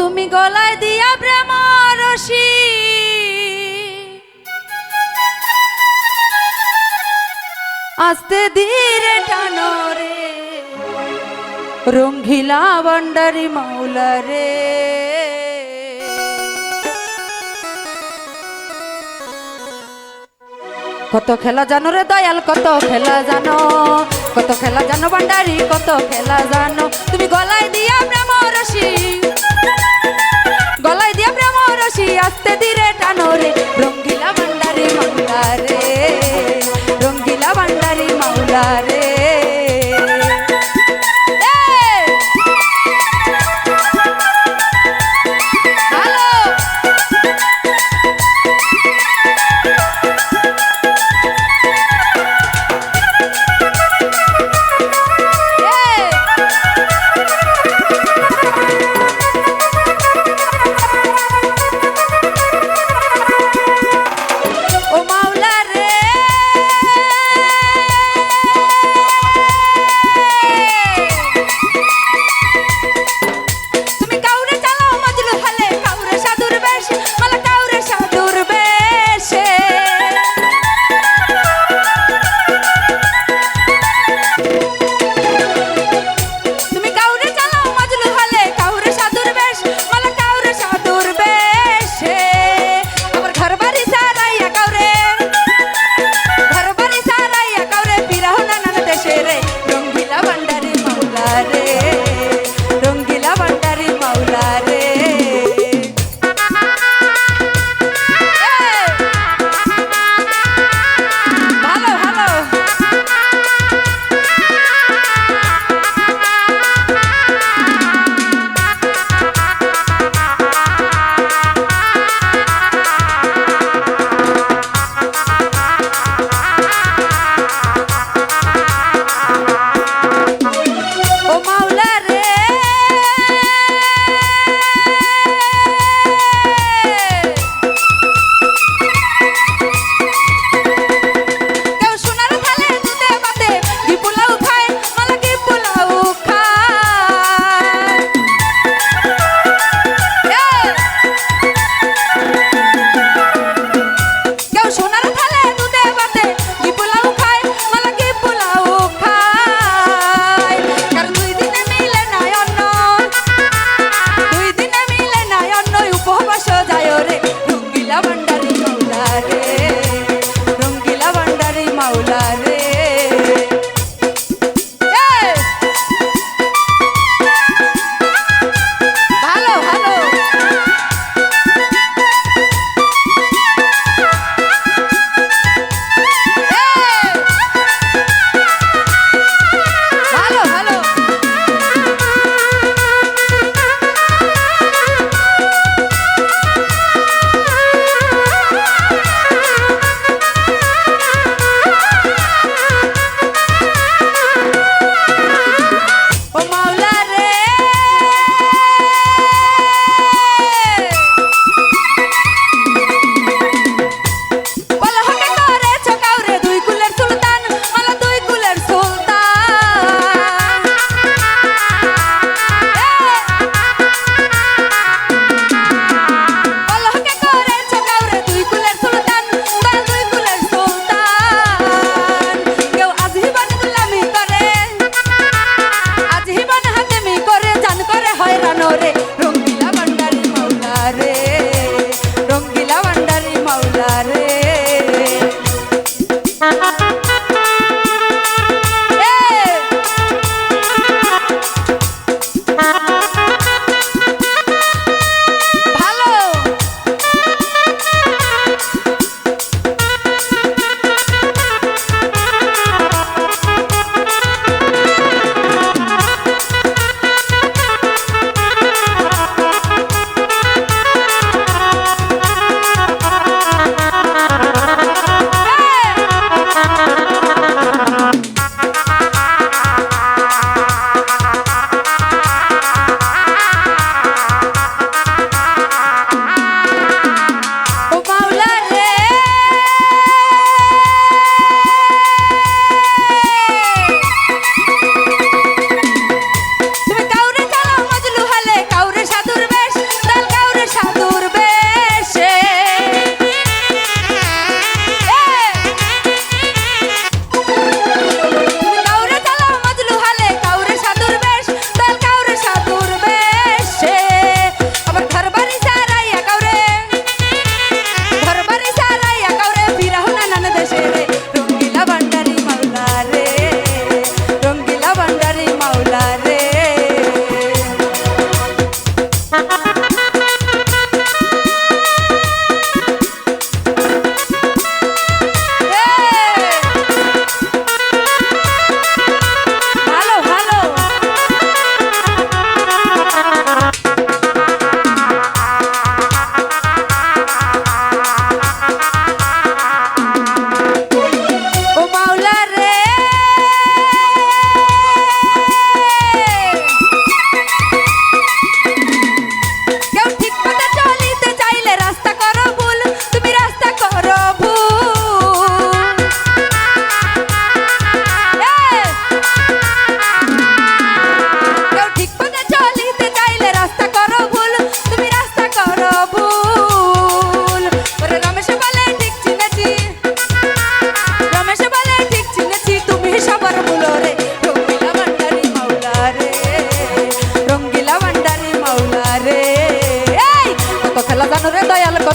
তুমি গলায় দিয়া প্রেম রশি। আস্তে ধীরে টানো রে, রঙ্গিলা বন্ডারি মাওলা কত খেলা জানো রে দয়াল, কত খেলা জানো, কত খেলা জানো ভান্ডারি, কত খেলা জানো।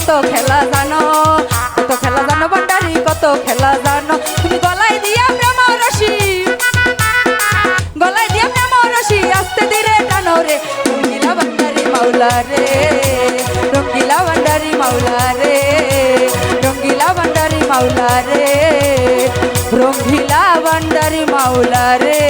কত খেলা জানো? কত খেলা জানো ভান্ডারি কত খেলা জানো? তুমি গলায় দিয়া প্রেম রশি গলায় দিয়া প্রেম রশি আস্তে ধীরে টানো রে। রঙ্গিলা ভান্ডারি মাওলা রে, রঙ্গিলা ভান্ডারি মাওলা রে, রঙ্গিলা ভান্ডারি মাওলা রে, রঙ্গিলা ভান্ডারি মাওলা রে।